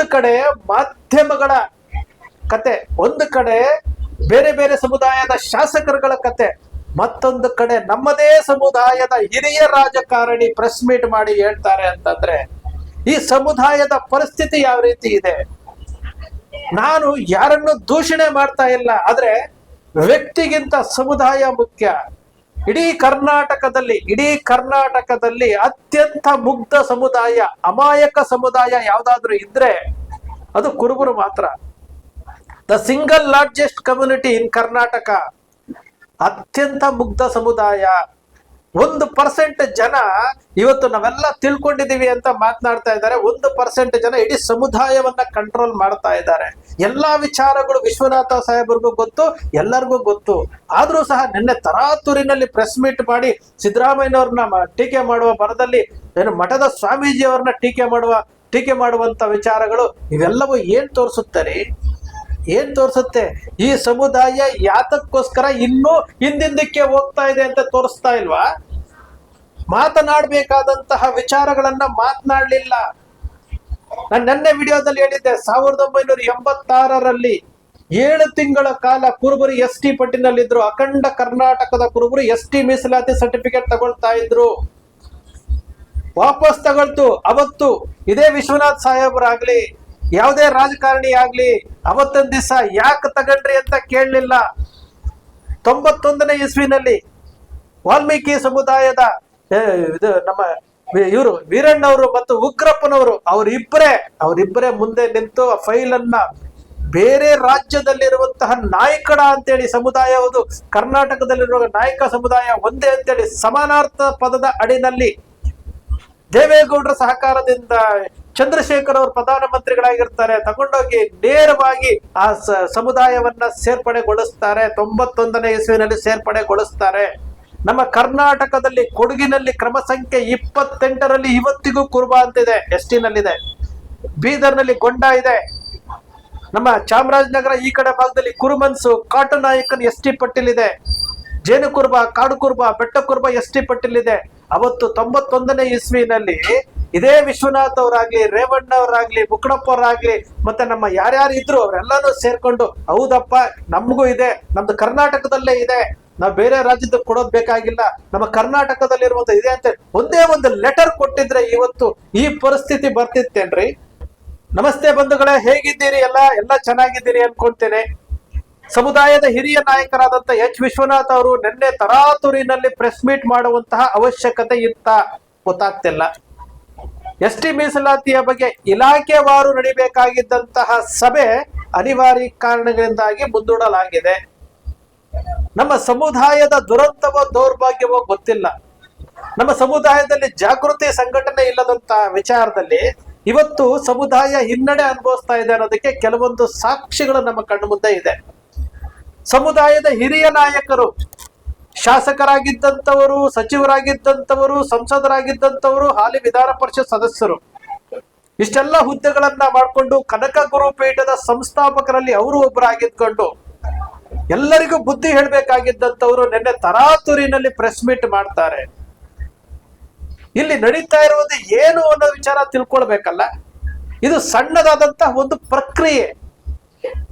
ಒಂದು ಕಡೆ ಮಾಧ್ಯಮಗಳ ಕತೆ, ಒಂದು ಕಡೆ ಬೇರೆ ಬೇರೆ ಸಮುದಾಯದ ಶಾಸಕರುಗಳ ಕತೆ, ಮತ್ತೊಂದು ಕಡೆ ನಮ್ಮದೇ ಸಮುದಾಯದ ಹಿರಿಯ ರಾಜಕಾರಣಿ ಪ್ರೆಸ್ ಮೀಟ್ ಮಾಡಿ ಹೇಳ್ತಾರೆ ಅಂತಂದ್ರೆ, ಈ ಸಮುದಾಯದ ಪರಿಸ್ಥಿತಿ ಯಾವ ರೀತಿ ಇದೆ? ನಾನು ಯಾರನ್ನು ದೂಷಣೆ ಮಾಡ್ತಾ ಇಲ್ಲ, ಆದ್ರೆ ವ್ಯಕ್ತಿಗಿಂತ ಸಮುದಾಯ ಮುಖ್ಯ. ಇಡೀ ಕರ್ನಾಟಕದಲ್ಲಿ ಇಡೀ ಕರ್ನಾಟಕದಲ್ಲಿ ಅತ್ಯಂತ ಮುಗ್ಧ ಸಮುದಾಯ, ಅಮಾಯಕ ಸಮುದಾಯ ಯಾವ್ದಾದ್ರು ಇದ್ರೆ ಅದು ಕುರುಬರು ಮಾತ್ರ. The single largest community in Karnataka ಅತ್ಯಂತ ಮುಗ್ಧ ಸಮುದಾಯ. ಒಂದು ಪರ್ಸೆಂಟ್ ಜನ ಇವತ್ತು ನಾವೆಲ್ಲ ತಿಳ್ಕೊಂಡಿದೀವಿ ಅಂತ ಮಾತನಾಡ್ತಾ ಇದ್ದಾರೆ. ಒಂದು ಪರ್ಸೆಂಟ್ ಜನ ಇಡೀ ಸಮುದಾಯವನ್ನ ಕಂಟ್ರೋಲ್ ಮಾಡ್ತಾ ಇದ್ದಾರೆ. ಎಲ್ಲಾ ವಿಚಾರಗಳು ವಿಶ್ವನಾಥ ಸಾಹೇಬ್ರಿಗೂ ಗೊತ್ತು, ಎಲ್ಲರಿಗೂ ಗೊತ್ತು. ಆದ್ರೂ ಸಹ ನಿನ್ನೆ ತರಾತುರಿನಲ್ಲಿ ಪ್ರೆಸ್ ಮೀಟ್ ಮಾಡಿ ಸಿದ್ದರಾಮಯ್ಯನವ್ರನ್ನ ಟೀಕೆ ಮಾಡುವ ಬರದಲ್ಲಿ ಏನು ಮಠದ ಸ್ವಾಮೀಜಿಯವ್ರನ್ನ ಟೀಕೆ ಮಾಡುವ, ಟೀಕೆ ಮಾಡುವಂತ ವಿಚಾರಗಳು ಇವೆಲ್ಲವೂ ಏನ್ ತೋರಿಸುತ್ತಾರೆ ಏನ್ ತೋರಿಸುತ್ತೆ? ಈ ಸಮುದಾಯ ಯಾತಕ್ಕೋಸ್ಕರ ಇನ್ನೂ ಹಿಂದಿಂದಕ್ಕೆ ಹೋಗ್ತಾ ಇದೆ ಅಂತ ತೋರಿಸ್ತಾ ಇಲ್ವಾ? ಮಾತನಾಡಬೇಕಾದಂತಹ ವಿಚಾರಗಳನ್ನ ಮಾತನಾಡ್ಲಿಲ್ಲ. ನಾನು ನೆನ್ನೆ ವಿಡಿಯೋದಲ್ಲಿ ಹೇಳಿದ್ದೆ, ಸಾವಿರದ ಒಂಬೈನೂರ ಎಂಬತ್ತಾರರಲ್ಲಿ ಏಳು ತಿಂಗಳ ಕಾಲ ಕುರುಬರು ಎಸ್ ಟಿ ಪಟ್ಟಿನಲ್ಲಿದ್ರು. ಅಖಂಡ ಕರ್ನಾಟಕದ ಕುರುಬರು ಎಸ್ ಟಿ ಮೀಸಲಾತಿ ಸರ್ಟಿಫಿಕೇಟ್ ತಗೊಳ್ತಾ ಇದ್ರು. ವಾಪಸ್ ತಗೊಳ್ತು. ಅವತ್ತು ಇದೇ ವಿಶ್ವನಾಥ್ ಸಾಹೇಬ್ರಾಗ್ಲಿ. ಯಾವುದೇ ರಾಜಕಾರಣಿ ಆಗ್ಲಿ, ಅವತ್ತೊಂದ್ ದಿವಸ ಯಾಕೆ ತಗೊಂಡ್ರಿ ಅಂತ ಕೇಳಲಿಲ್ಲ. ತೊಂಬತ್ತೊಂದನೇ ಇಸ್ವಿನಲ್ಲಿ ವಾಲ್ಮೀಕಿ ಸಮುದಾಯದ ಇದು ನಮ್ಮ ಇವರು ವೀರಣ್ಣವರು ಮತ್ತು ಉಗ್ರಪ್ಪನವರು, ಅವರಿಬ್ಬರೇ ಅವರಿಬ್ಬರೇ ಮುಂದೆ ನಿಂತು ಆ ಫೈಲ್ ಅನ್ನ ಬೇರೆ ರಾಜ್ಯದಲ್ಲಿರುವಂತಹ ನಾಯಕಡ ಅಂತೇಳಿ ಸಮುದಾಯ ಹೌದು ಕರ್ನಾಟಕದಲ್ಲಿರುವ ನಾಯಕ ಸಮುದಾಯ ಒಂದೇ ಅಂತೇಳಿ ಸಮಾನಾರ್ಥ ಪದದ ಅಡಿನಲ್ಲಿ ದೇವೇಗೌಡರ ಸಹಕಾರದಿಂದ ಚಂದ್ರಶೇಖರ್ ಅವರು ಪ್ರಧಾನಮಂತ್ರಿಗಳಾಗಿರ್ತಾರೆ, ತಗೊಂಡೋಗಿ ನೇರವಾಗಿ ಆ ಸಮುದಾಯವನ್ನ ಸೇರ್ಪಡೆಗೊಳಿಸ್ತಾರೆ, ತೊಂಬತ್ತೊಂದನೇ ಇಸ್ವಿನಲ್ಲಿ ಸೇರ್ಪಡೆಗೊಳಿಸ್ತಾರೆ. ನಮ್ಮ ಕರ್ನಾಟಕದಲ್ಲಿ ಕೊಡಗಿನಲ್ಲಿ ಕ್ರಮ ಸಂಖ್ಯೆ ಇಪ್ಪತ್ತೆಂಟರಲ್ಲಿ ಇವತ್ತಿಗೂ ಕುರುಬ ಅಂತಿದೆ ಎಸ್ ನಲ್ಲಿದೆ ಬೀದರ್ನಲ್ಲಿ ಗೊಂಡ ಇದೆ. ನಮ್ಮ ಚಾಮರಾಜನಗರ ಈ ಕಡೆ ಭಾಗದಲ್ಲಿ ಕುರುಮನ್ಸು ಕಾಟನಾಯಕನ್ ಎಸ್ ಟಿ ಪಟ್ಟಿಲಿದೆ. ಜೇನು ಕುರುಬ ಕಾಡು ಕುರುಬ ಬೆಟ್ಟ ಕುರುಬ ಎಸ್ ಟಿ ಪಟ್ಟಿಲಿದೆ. ಅವತ್ತು ತೊಂಬತ್ತೊಂದನೇ ಇಸ್ವಿನಲ್ಲಿ ಇದೇ ವಿಶ್ವನಾಥ್ ಅವರಾಗ್ಲಿ, ರೇವಣ್ಣ ಅವರಾಗ್ಲಿ ಅವರಾಗ್ಲಿ, ಮತ್ತೆ ನಮ್ಮ ಯಾರ್ಯಾರು ಇದ್ರು ಅವರೆಲ್ಲಾನು ಸೇರ್ಕೊಂಡು, ಹೌದಪ್ಪ, ನಮಗೂ ಇದೆ, ನಮ್ದು ಕರ್ನಾಟಕದಲ್ಲೇ ಇದೆ, ನಾವು ಬೇರೆ ರಾಜ್ಯದ ಕೊಡೋದ್ ಬೇಕಾಗಿಲ್ಲ, ನಮ್ಮ ಕರ್ನಾಟಕದಲ್ಲಿರುವಂತ ಇದೆ ಅಂತ ಒಂದೇ ಒಂದು ಲೆಟರ್ ಕೊಟ್ಟಿದ್ರೆ ಇವತ್ತು ಈ ಪರಿಸ್ಥಿತಿ ಬರ್ತಿತ್ತೇನ್ರಿ? ನಮಸ್ತೆ ಬಂಧುಗಳೇ, ಹೇಗಿದ್ದೀರಿ ಎಲ್ಲ? ಎಲ್ಲ ಚೆನ್ನಾಗಿದ್ದೀರಿ ಅನ್ಕೊಂತೇನೆ. ಸಮುದಾಯದ ಹಿರಿಯ ನಾಯಕರಾದಂತ ಎಚ್. ವಿಶ್ವನಾಥ್ ಅವರು ನಿನ್ನೆ ತರಾತುರಿನಲ್ಲಿ ಪ್ರೆಸ್ ಮೀಟ್ ಮಾಡುವಂತಹ ಅವಶ್ಯಕತೆ ಇತ್ತ? ಗೊತ್ತಾಗ್ತಿಲ್ಲ. ಎಸ್ ಟಿ ಮೀಸಲಾತಿಯ ಬಗ್ಗೆ ಇಲಾಖೆವಾರು ನಡಿಬೇಕಾಗಿದ್ದಂತಹ ಸಭೆ ಅನಿವಾರ್ಯ ಕಾರಣಗಳಿಂದಾಗಿ ಮುಂದೂಡಲಾಗಿದೆ. ನಮ್ಮ ಸಮುದಾಯದ ದುರಂತವೋ ದೌರ್ಭಾಗ್ಯವೋ ಗೊತ್ತಿಲ್ಲ. ನಮ್ಮ ಸಮುದಾಯದಲ್ಲಿ ಜಾಗೃತಿ ಸಂಘಟನೆ ಇಲ್ಲದಂತಹ ವಿಚಾರದಲ್ಲಿ ಇವತ್ತು ಸಮುದಾಯ ಹಿನ್ನಡೆ ಅನುಭವಿಸ್ತಾ ಇದೆ ಅನ್ನೋದಕ್ಕೆ ಕೆಲವೊಂದು ಸಾಕ್ಷಿಗಳು ನಮ್ಮ ಕಣ್ಣು ಮುಂದೆ ಇದೆ. ಸಮುದಾಯದ ಹಿರಿಯ ನಾಯಕರು ಶಾಸಕರಾಗಿದ್ದಂಥವರು, ಸಚಿವರಾಗಿದ್ದಂಥವರು, ಸಂಸದರಾಗಿದ್ದಂಥವರು, ಹಾಲಿ ವಿಧಾನ ಪರಿಷತ್ ಸದಸ್ಯರು. ಇಷ್ಟೆಲ್ಲ ಹುದ್ದೆಗಳನ್ನ ಮಾಡಿಕೊಂಡು ಕನಕ ಗುರುಪೀಠದ ಸಂಸ್ಥಾಪಕರಲ್ಲಿ ಅವರು ಒಬ್ಬರಾಗಿದ್ಕೊಂಡು ಎಲ್ಲರಿಗೂ ಬುದ್ಧಿ ಹೇಳ್ಬೇಕಾಗಿದ್ದಂಥವ್ರು ನಿನ್ನೆ ತರಾತುರಿನಲ್ಲಿ ಪ್ರೆಸ್ ಮೀಟ್ ಮಾಡ್ತಾರೆ. ಇಲ್ಲಿ ನಡೀತಾ ಇರುವುದು ಏನು ಅನ್ನೋ ವಿಚಾರ ತಿಳ್ಕೊಳ್ಬೇಕಲ್ಲ? ಇದು ಸಣ್ಣದಾದಂತಹ ಒಂದು ಪ್ರಕ್ರಿಯೆ.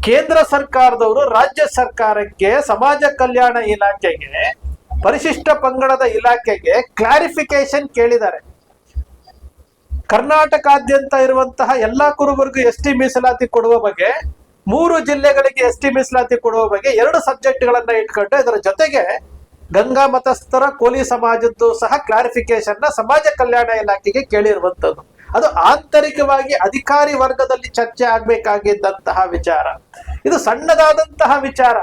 ಕೇಂದ್ರ ಸರ್ಕಾರದವರು ರಾಜ್ಯ ಸರ್ಕಾರಕ್ಕೆ ಸಮಾಜ ಕಲ್ಯಾಣ ಇಲಾಖೆಗೆ, ಪರಿಶಿಷ್ಟ ಪಂಗಡದ ಇಲಾಖೆಗೆ ಕ್ಲಾರಿಫಿಕೇಶನ್ ಕೇಳಿದ್ದಾರೆ. ಕರ್ನಾಟಕಾದ್ಯಂತ ಇರುವಂತಹ ಎಲ್ಲಾ ಕುರುಬರಿಗೂ ಎಸ್ ಟಿ ಮೀಸಲಾತಿ ಕೊಡುವ ಬಗ್ಗೆ, ಮೂರು ಜಿಲ್ಲೆಗಳಿಗೆ ಎಸ್ ಟಿ ಮೀಸಲಾತಿ ಕೊಡುವ ಬಗ್ಗೆ ಎರಡು ಸಬ್ಜೆಕ್ಟ್ಗಳನ್ನ ಇಟ್ಕೊಂಡು ಇದರ ಜೊತೆಗೆ ಗಂಗಾ ಮತಸ್ಥರ, ಕೋಲಿ ಸಮಾಜದ್ದು ಸಹ ಕ್ಲಾರಿಫಿಕೇಶನ್ನ ಸಮಾಜ ಕಲ್ಯಾಣ ಇಲಾಖೆಗೆ ಕೇಳಿರುವಂತದ್ದು ಅದು ಆಂತರಿಕವಾಗಿ ಅಧಿಕಾರಿ ವರ್ಗದಲ್ಲಿ ಚರ್ಚೆ ಆಗ್ಬೇಕಾಗಿದ್ದಂತಹ ವಿಚಾರ. ಇದು ಸಣ್ಣದಾದಂತಹ ವಿಚಾರ.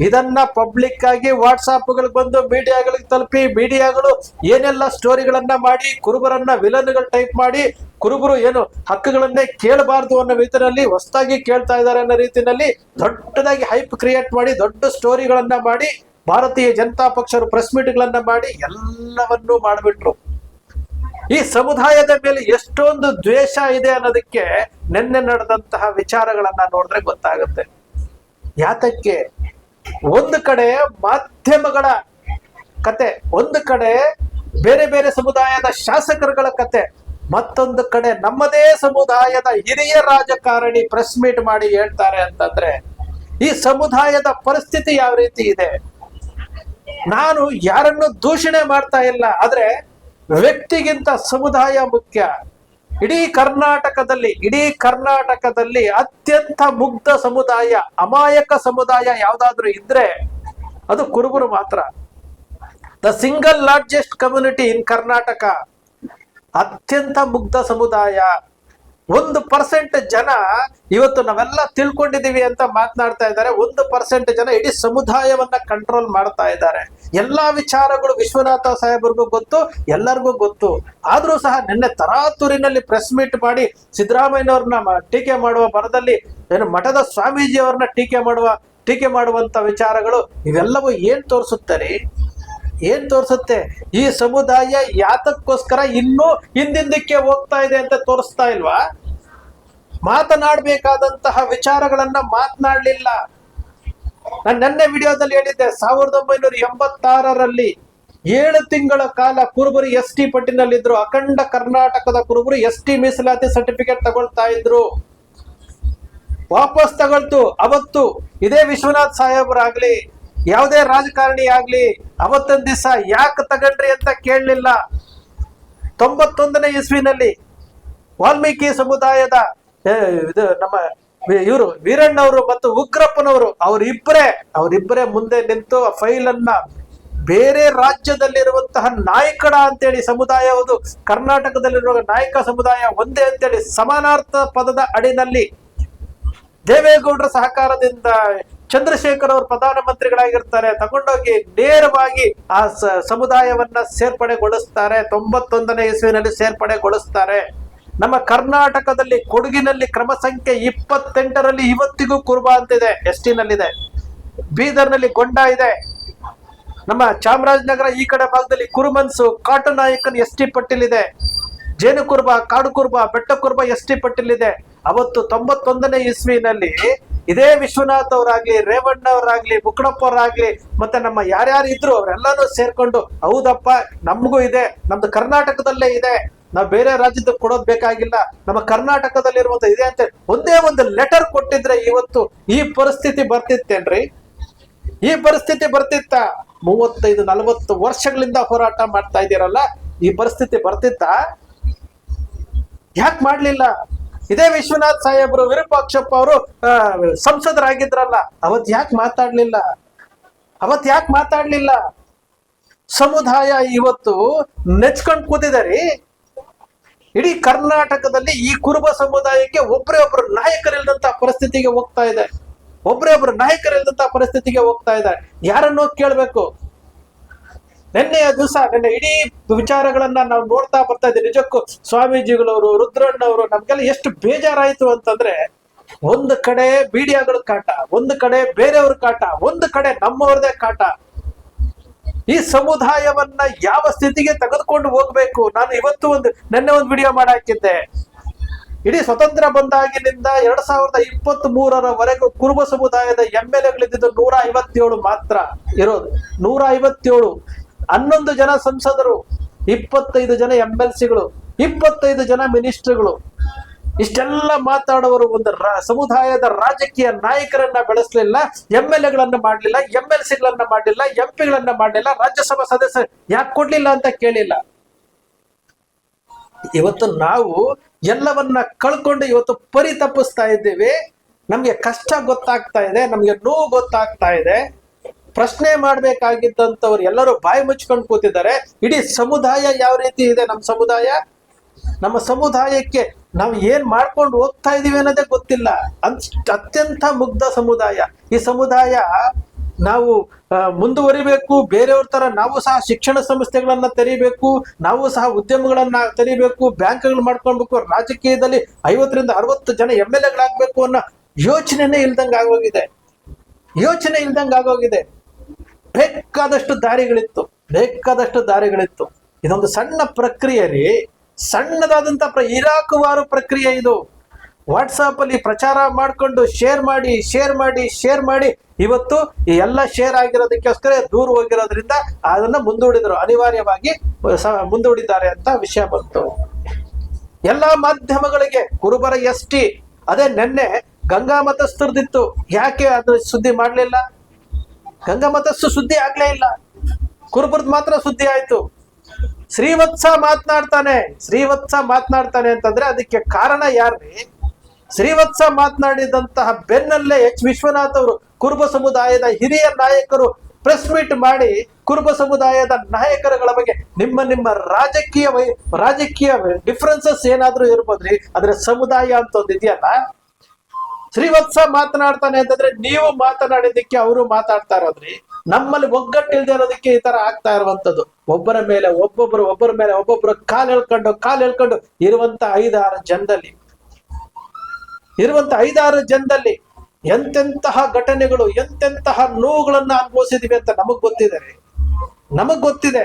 ಇದನ್ನ ಪಬ್ಲಿಕ್ ಆಗಿ ವಾಟ್ಸಾಪ್ಗಳಿಗೆ ಬಂದು ಮೀಡಿಯಾಗಳಿಗೆ ತಲುಪಿ ಮೀಡಿಯಾಗಳು ಏನೆಲ್ಲ ಸ್ಟೋರಿಗಳನ್ನ ಮಾಡಿ, ಕುರುಬರನ್ನ ವಿಲನ್ಗಳು ಟೈಪ್ ಮಾಡಿ, ಕುರುಬರು ಏನು ಹಕ್ಕುಗಳನ್ನೇ ಕೇಳಬಾರ್ದು ಅನ್ನೋ ರೀತಿಯಲ್ಲಿ ಹೊಸದಾಗಿ ಕೇಳ್ತಾ ಇದ್ದಾರೆ ಅನ್ನೋ ರೀತಿಯಲ್ಲಿ ದೊಡ್ಡದಾಗಿ ಹೈಪ್ ಕ್ರಿಯೇಟ್ ಮಾಡಿ, ದೊಡ್ಡ ಸ್ಟೋರಿಗಳನ್ನ ಮಾಡಿ, ಭಾರತೀಯ ಜನತಾ ಪಕ್ಷರು ಪ್ರೆಸ್ ಮೀಟ್ಗಳನ್ನ ಮಾಡಿ ಎಲ್ಲವನ್ನೂ ಮಾಡಿಬಿಟ್ರು. ಈ ಸಮುದಾಯದ ಮೇಲೆ ಎಷ್ಟೊಂದು ದ್ವೇಷ ಇದೆ ಅನ್ನೋದಕ್ಕೆ ನಿನ್ನೆ ನಡೆದಂತಹ ವಿಚಾರಗಳನ್ನ ನೋಡಿದ್ರೆ ಗೊತ್ತಾಗುತ್ತೆ. ಯಾತಕ್ಕೆ? ಒಂದು ಕಡೆ ಮಾಧ್ಯಮಗಳ ಕತೆ, ಒಂದು ಕಡೆ ಬೇರೆ ಬೇರೆ ಸಮುದಾಯದ ಶಾಸಕರುಗಳ ಕತೆ, ಮತ್ತೊಂದು ಕಡೆ ನಮ್ಮದೇ ಸಮುದಾಯದ ಹಿರಿಯ ರಾಜಕಾರಣಿ ಪ್ರೆಸ್ ಮೀಟ್ ಮಾಡಿ ಹೇಳ್ತಾರೆ ಅಂತಂದ್ರೆ, ಈ ಸಮುದಾಯದ ಪರಿಸ್ಥಿತಿ ಯಾವ ರೀತಿ ಇದೆ? ನಾನು ಯಾರನ್ನು ದೂಷಣೆ ಮಾಡ್ತಾ ಇಲ್ಲ, ಆದ್ರೆ ವ್ಯಕ್ತಿಗಿಂತ ಸಮುದಾಯ ಮುಖ್ಯ. ಇಡೀ ಕರ್ನಾಟಕದಲ್ಲಿ ಇಡೀ ಕರ್ನಾಟಕದಲ್ಲಿ ಅತ್ಯಂತ ಮುಗ್ಧ ಸಮುದಾಯ, ಅಮಾಯಕ ಸಮುದಾಯ ಯಾವ್ದಾದ್ರು ಇದ್ರೆ ಅದು ಕುರುಬರು ಮಾತ್ರ. The single largest community in Karnataka. ಅತ್ಯಂತ ಮುಗ್ಧ ಸಮುದಾಯ. ಒಂದು ಪರ್ಸೆಂಟ್ ಜನ ಇವತ್ತು ನಾವೆಲ್ಲ ತಿಳ್ಕೊಂಡಿದೀವಿ ಅಂತ ಮಾತನಾಡ್ತಾ ಇದ್ದಾರೆ. ಒಂದು ಪರ್ಸೆಂಟ್ ಜನ ಇಡೀ ಸಮುದಾಯವನ್ನ ಕಂಟ್ರೋಲ್ ಮಾಡ್ತಾ ಇದ್ದಾರೆ. ಎಲ್ಲಾ ವಿಚಾರಗಳು ವಿಶ್ವನಾಥ ಸಾಹೇಬ್ರಿಗೂ ಗೊತ್ತು, ಎಲ್ಲರಿಗೂ ಗೊತ್ತು. ಆದ್ರೂ ಸಹ ನಿನ್ನೆ ತರಾತುರಿನಲ್ಲಿ ಪ್ರೆಸ್ ಮೀಟ್ ಮಾಡಿ ಸಿದ್ದರಾಮಯ್ಯನವ್ರನ್ನ ಟೀಕೆ ಮಾಡುವ ಬರದಲ್ಲಿ ಏನು ಮಠದ ಸ್ವಾಮೀಜಿಯವ್ರನ್ನ ಟೀಕೆ ಮಾಡುವ, ಟೀಕೆ ಮಾಡುವಂತ ವಿಚಾರಗಳು ಇವೆಲ್ಲವೂ ಏನ್ ತೋರಿಸುತ್ತಾರೆ ಏನ್ ತೋರಿಸುತ್ತೆ? ಈ ಸಮುದಾಯ ಯಾತಕ್ಕೋಸ್ಕರ ಇನ್ನೂ ಹಿಂದಿಂದಕ್ಕೆ ಹೋಗ್ತಾ ಇದೆ ಅಂತ ತೋರಿಸ್ತಾ ಇಲ್ವಾ? ಮಾತನಾಡಬೇಕಾದಂತಹ ವಿಚಾರಗಳನ್ನ ಮಾತನಾಡಲಿಲ್ಲ. ನಾನು ನನ್ನ ವಿಡಿಯೋದಲ್ಲಿ ಹೇಳಿದ್ದೆ, ಸಾವಿರದ ಒಂಬೈನೂರ ಎಂಬತ್ತಾರರಲ್ಲಿ ಏಳು ತಿಂಗಳ ಕಾಲ ಕುರುಬರು ಎಸ್ ಟಿ ಪಟ್ಟಿನಲ್ಲಿದ್ರು. ಅಖಂಡ ಕರ್ನಾಟಕದ ಕುರುಬರು ಎಸ್ ಟಿ ಮೀಸಲಾತಿ ಸರ್ಟಿಫಿಕೇಟ್ ತಗೊಳ್ತಾ ಇದ್ರು. ವಾಪಸ್ ತಗೊಳ್ತು. ಅವತ್ತು ಇದೇ ವಿಶ್ವನಾಥ್ ಸಾಹೇಬರಾಗ್ಲಿ ಯಾವುದೇ ರಾಜಕಾರಣಿ ಆಗ್ಲಿ, ಅವತ್ತೊಂದ್ ದಿವಸ ಯಾಕೆ ತಗೊಂಡ್ರಿ ಅಂತ ಕೇಳಲಿಲ್ಲ. ತೊಂಬತ್ತೊಂದನೇ ಇಸ್ವಿನಲ್ಲಿ ವಾಲ್ಮೀಕಿ ಸಮುದಾಯದ ಇದು ನಮ್ಮ ಇವರು ವೀರಣ್ಣವರು ಮತ್ತು ಉಗ್ರಪ್ಪನವರು, ಅವರಿಬ್ಬರೇ ಅವರಿಬ್ಬರೇ ಮುಂದೆ ನಿಂತು ಆ ಫೈಲ್ ಅನ್ನ ಬೇರೆ ರಾಜ್ಯದಲ್ಲಿರುವಂತಹ ನಾಯಕಡ ಅಂತೇಳಿ ಸಮುದಾಯ ಒಂದು ಕರ್ನಾಟಕದಲ್ಲಿರುವ ನಾಯಕ ಸಮುದಾಯ ಒಂದೇ ಅಂತೇಳಿ ಸಮಾನಾರ್ಥ ಪದದ ಅಡಿನಲ್ಲಿ ದೇವೇಗೌಡರ ಸಹಕಾರದಿಂದ ಚಂದ್ರಶೇಖರ್ ಅವರು ಪ್ರಧಾನಮಂತ್ರಿಗಳಾಗಿರ್ತಾರೆ, ತಗೊಂಡೋಗಿ ನೇರವಾಗಿ ಆ ಸಮುದಾಯವನ್ನ ಸೇರ್ಪಡೆಗೊಳಿಸ್ತಾರೆ, ತೊಂಬತ್ತೊಂದನೇ ಇಸ್ವಿನಲ್ಲಿ ಸೇರ್ಪಡೆಗೊಳಿಸ್ತಾರೆ. ನಮ್ಮ ಕರ್ನಾಟಕದಲ್ಲಿ ಕೊಡಗಿನಲ್ಲಿ ಕ್ರಮ ಸಂಖ್ಯೆ ಇಪ್ಪತ್ತೆಂಟರಲ್ಲಿ ಇವತ್ತಿಗೂ ಕುರುಬ ಅಂತಿದೆ ಎಸ್ ನಲ್ಲಿದೆ ಬೀದರ್ನಲ್ಲಿ ಗೊಂಡ ಇದೆ. ನಮ್ಮ ಚಾಮರಾಜನಗರ ಈ ಕಡೆ ಭಾಗದಲ್ಲಿ ಕುರುಮನ್ಸು ಕಾಟು ನಾಯಕನ್ ಎಸ್ ಟಿ ಪಟ್ಟಿಲಿದೆ. ಜೇನು ಕುರುಬ ಕಾಡು ಕುರುಬ, ಬೆಟ್ಟ ಕುರುಬ ಎಸ್ ಟಿ ಪಟ್ಟಿಲಿದೆ. ಅವತ್ತು ತೊಂಬತ್ತೊಂದನೇ ಇಸ್ವಿನಲ್ಲಿ ಇದೇ ವಿಶ್ವನಾಥ್ ಅವರಾಗ್ಲಿ, ರೇವಣ್ಣ ಅವರಾಗ್ಲಿ ಮುಕ್ಕಡಪ್ಪ ಅವರಾಗ್ಲಿ, ಮತ್ತೆ ನಮ್ಮ ಯಾರ್ಯಾರು ಇದ್ರು ಅವರೆಲ್ಲಾನು ಸೇರ್ಕೊಂಡು, ಹೌದಪ್ಪ, ನಮಗೂ ಇದೆ, ನಮ್ದು ಕರ್ನಾಟಕದಲ್ಲೇ ಇದೆ, ನಾವು ಬೇರೆ ರಾಜ್ಯದ ಕೊಡೋದ್ ಬೇಕಾಗಿಲ್ಲ, ನಮ್ಮ ಕರ್ನಾಟಕದಲ್ಲಿರುವಂತ ಇದೆ ಅಂತ ಒಂದೇ ಒಂದು ಲೆಟರ್ ಕೊಟ್ಟಿದ್ರೆ ಇವತ್ತು ಈ ಪರಿಸ್ಥಿತಿ ಬರ್ತಿತ್ತೇನ್ರಿ? ಈ ಪರಿಸ್ಥಿತಿ ಬರ್ತಿತ್ತ? ಮೂವತ್ತೈದು, ನಲವತ್ತು ವರ್ಷಗಳಿಂದ ಹೋರಾಟ ಮಾಡ್ತಾ ಇದ್ದೀರಲ್ಲ, ಈ ಪರಿಸ್ಥಿತಿ ಬರ್ತಿತ್ತ? ಯಾಕೆ ಮಾಡ್ಲಿಲ್ಲ? ಇದೇ ವಿಶ್ವನಾಥ್ ಸಾಹೇಬ್ರು, ವಿರೂಪಾಕ್ಷಪ್ಪ ಅವರು ಸಂಸದರಾಗಿದ್ರಲ್ಲ. ಅವತ್ ಯಾಕೆ ಮಾತಾಡ್ಲಿಲ್ಲ? ಅವತ್ ಯಾಕೆ ಮಾತಾಡ್ಲಿಲ್ಲ? ಸಮುದಾಯ ಇವತ್ತು ನೆಚ್ಕೊಂಡ್ ಕೂತಿದಾರಿ. ಇಡೀ ಕರ್ನಾಟಕದಲ್ಲಿ ಈ ಕುರುಬ ಸಮುದಾಯಕ್ಕೆ ಒಬ್ಬರೇ ಒಬ್ರು ನಾಯಕರಿಲ್ದಂತ ಪರಿಸ್ಥಿತಿಗೆ ಹೋಗ್ತಾ ಇದೆ. ಒಬ್ರೇ ಒಬ್ರು ನಾಯಕರಿಲ್ಲದಂತ ಪರಿಸ್ಥಿತಿಗೆ ಹೋಗ್ತಾ ಇದೆ. ಯಾರನ್ನೋ ಕೇಳ್ಬೇಕು. ನಿನ್ನೆಯ ದಿವಸ, ನಿನ್ನೆ ಇಡೀ ವಿಚಾರಗಳನ್ನ ನಾವು ನೋಡ್ತಾ ಬರ್ತಾ ಇದ್ದೀವಿ. ನಿಜಕ್ಕೂ ಸ್ವಾಮೀಜಿಗಳವರು, ರುದ್ರಣ್ಣವರು, ನಮ್ಗೆಲ್ಲ ಎಷ್ಟು ಬೇಜಾರಾಯ್ತು ಅಂತಂದ್ರೆ, ಒಂದು ಕಡೆ ಮೀಡಿಯಾಗಳ ಕಾಟ, ಒಂದು ಕಡೆ ಬೇರೆಯವ್ರ ಕಾಟ, ಒಂದು ಕಡೆ ನಮ್ಮವ್ರದೇ ಕಾಟ. ಈ ಸಮುದಾಯವನ್ನ ಯಾವ ಸ್ಥಿತಿಗೆ ತೆಗೆದುಕೊಂಡು ಹೋಗ್ಬೇಕು? ನಾನು ಇವತ್ತು ಒಂದು, ನಿನ್ನೆ ಒಂದು ವಿಡಿಯೋ ಮಾಡಾಕಿದ್ದೆ. ಇಡೀ ಸ್ವತಂತ್ರ ಬಂದಾಗಿನಿಂದ ಎರಡ್ ಸಾವಿರದ ಇಪ್ಪತ್ತ್ ಮೂರರವರೆಗೂ ಕುರುಬ ಸಮುದಾಯದ ಎಂ ಎಲ್ ಎಗಳಿದ್ದು ನೂರ ಐವತ್ತೇಳು ಮಾತ್ರ ಇರೋದು. ನೂರ ಐವತ್ತೇಳು. ಹನ್ನೊಂದು ಜನ ಸಂಸದರು, ಇಪ್ಪತ್ತೈದು ಜನ ಎಂ ಎಲ್ ಸಿಗಳು ಇಪ್ಪತ್ತೈದು ಜನ ಮಿನಿಸ್ಟ್ರುಗಳು. ಇಷ್ಟೆಲ್ಲ ಮಾತಾಡುವರು ಒಂದು ಸಮುದಾಯದ ರಾಜಕೀಯ ನಾಯಕರನ್ನ ಬೆಳೆಸಲಿಲ್ಲ ಎಂ ಎಲ್ ಎಗಳನ್ನ ಮಾಡಲಿಲ್ಲ ಎಂ ಎಲ್ ಸಿಗಳನ್ನ ಮಾಡಲಿಲ್ಲ ಎಂ ಪಿಗಳನ್ನ ಮಾಡಲಿಲ್ಲ, ರಾಜ್ಯಸಭಾ ಸದಸ್ಯ ಯಾಕೆ ಕೊಡ್ಲಿಲ್ಲ ಅಂತ ಕೇಳಿಲ್ಲ. ಇವತ್ತು ನಾವು ಎಲ್ಲವನ್ನ ಕಳ್ಕೊಂಡು ಇವತ್ತು ಪರಿತಪ್ಪಿಸ್ತಾ ಇದ್ದೀವಿ. ನಮ್ಗೆ ಕಷ್ಟ ಗೊತ್ತಾಗ್ತಾ ಇದೆ, ನಮ್ಗೆ ನೋವು ಗೊತ್ತಾಗ್ತಾ ಇದೆ. ಪ್ರಶ್ನೆ ಮಾಡ್ಬೇಕಾಗಿದ್ದಂಥವ್ರು ಎಲ್ಲರೂ ಬಾಯಿ ಮುಚ್ಕೊಂಡು ಕೂತಿದ್ದಾರೆ. ಇಡೀ ಸಮುದಾಯ ಯಾವ ರೀತಿ ಇದೆ ನಮ್ಮ ಸಮುದಾಯ? ನಮ್ಮ ಸಮುದಾಯಕ್ಕೆ ನಾವು ಏನ್ ಮಾಡ್ಕೊಂಡು ಹೋಗ್ತಾ ಇದೀವಿ ಅನ್ನೋದೇ ಗೊತ್ತಿಲ್ಲ. ಅಂತ ಅತ್ಯಂತ ಮುಗ್ಧ ಸಮುದಾಯ. ಈ ಸಮುದಾಯ ನಾವು ಮುಂದುವರಿಬೇಕು, ಬೇರೆಯವ್ರ ತರ ನಾವು ಸಹ ಶಿಕ್ಷಣ ಸಂಸ್ಥೆಗಳನ್ನ ತೆರಿಬೇಕು, ನಾವು ಸಹ ಉದ್ಯಮಗಳನ್ನ ತೆರಿಬೇಕು, ಬ್ಯಾಂಕ್ಗಳು ಮಾಡ್ಕೊಳ್ಬೇಕು, ರಾಜಕೀಯದಲ್ಲಿ ಐವತ್ತರಿಂದ ಅರವತ್ತು ಜನ ಎಂ ಎಲ್ ಎಗಳಾಗಬೇಕು ಅನ್ನೋ ಯೋಚನೆನೇ ಇಲ್ದಂಗೆ ಆಗೋಗಿದೆ ಯೋಚನೆ ಇಲ್ದಂಗೆ ಆಗೋಗಿದೆ ಬೇಕಾದಷ್ಟು ದಾರಿಗಳಿತ್ತು ಬೇಕಾದಷ್ಟು ದಾರಿಗಳಿತ್ತು. ಇದೊಂದು ಸಣ್ಣ ಪ್ರಕ್ರಿಯೆ ರೀ. ಸಣ್ಣದಾದಂತ ಪ್ರ, ಇರಾಕುವಾರು ಪ್ರಕ್ರಿಯೆ ಇದು. ವಾಟ್ಸಾಪ್ ಅಲ್ಲಿ ಪ್ರಚಾರ ಮಾಡಿಕೊಂಡು ಶೇರ್ ಮಾಡಿ ಶೇರ್ ಮಾಡಿ ಶೇರ್ ಮಾಡಿ. ಇವತ್ತು ಈ ಎಲ್ಲ ಶೇರ್ ಆಗಿರೋದಕ್ಕೋಸ್ಕರ ದೂರ ಹೋಗಿರೋದ್ರಿಂದ ಅದನ್ನ ಮುಂದೂಡಿದರು. ಅನಿವಾರ್ಯವಾಗಿ ಮುಂದೂಡಿದ್ದಾರೆ ಅಂತ ವಿಷಯ ಬಂತು. ಎಲ್ಲ ಮಾಧ್ಯಮಗಳಿಗೆ, ಕುರುಬರ ಎಸ್ ಟಿ, ಅದೇ ನೆನ್ನೆ ಗಂಗಾ ಮತಸ್ಥರದಿತ್ತು. ಯಾಕೆ ಅದು ಸುದ್ದಿ ಮಾಡ್ಲಿಲ್ಲ? ಗಂಗಾ ಮತಸ್ಸು ಸುದ್ದಿ ಆಗ್ಲೇ ಇಲ್ಲ. ಕುರುಬರ್ದ್ ಮಾತ್ರ ಸುದ್ದಿ ಆಯ್ತು. ಶ್ರೀವತ್ಸ ಮಾತನಾಡ್ತಾನೆ. ಶ್ರೀವತ್ಸ ಮಾತನಾಡ್ತಾನೆ ಅಂತಂದ್ರೆ ಅದಕ್ಕೆ ಕಾರಣ ಯಾರ್ರಿ? ಶ್ರೀವತ್ಸ ಮಾತನಾಡಿದಂತಹ ಬೆನ್ನಲ್ಲೇ ಎಚ್. ವಿಶ್ವನಾಥ್ ಅವರು ಕುರುಬ ಸಮುದಾಯದ ಹಿರಿಯ ನಾಯಕರು ಪ್ರೆಸ್ ಮೀಟ್ ಮಾಡಿ ಕುರುಬ ಸಮುದಾಯದ ನಾಯಕರುಗಳ ಬಗ್ಗೆ ನಿಮ್ಮ ನಿಮ್ಮ ರಾಜಕೀಯ ರಾಜಕೀಯ ಡಿಫ್ರೆನ್ಸಸ್ ಏನಾದ್ರೂ ಇರ್ಬೋದ್ರಿ? ಆದ್ರೆ ಸಮುದಾಯ ಅಂತ ಒಂದು ಇದೆಯಲ್ಲ ಶ್ರೀವತ್ಸ ಮಾತನಾಡ್ತಾನೆ ಅಂತಂದ್ರೆ ನೀವು ಮಾತನಾಡಿದ್ದಕ್ಕೆ ಅವರು ಮಾತಾಡ್ತಾ ಇರೋದ್ರಿ. ನಮ್ಮಲ್ಲಿ ಒಗ್ಗಟ್ಟು ಇಲ್ದೇ ಇರೋದಕ್ಕೆ ಈ ತರ ಆಗ್ತಾ ಇರುವಂತದ್ದು ಒಬ್ಬರ ಮೇಲೆ ಒಬ್ಬೊಬ್ಬರು ಒಬ್ಬರ ಮೇಲೆ ಒಬ್ಬೊಬ್ರು ಕಾಲ್ ಹೇಳ್ಕೊಂಡು ಕಾಲ್ ಹೇಳ್ಕೊಂಡು ಇರುವಂತ ಐದಾರು ಜನದಲ್ಲಿ ಇರುವಂತ ಐದಾರು ಜನದಲ್ಲಿ ಎಂತೆಂತಹ ಘಟನೆಗಳು, ಎಂತೆಂತಹ ನೋವುಗಳನ್ನ ಅನುಭವಿಸಿದೀವಿ ಅಂತ ನಮಗ್ ಗೊತ್ತಿದೆ. ನಮಗ್ ಗೊತ್ತಿದೆ.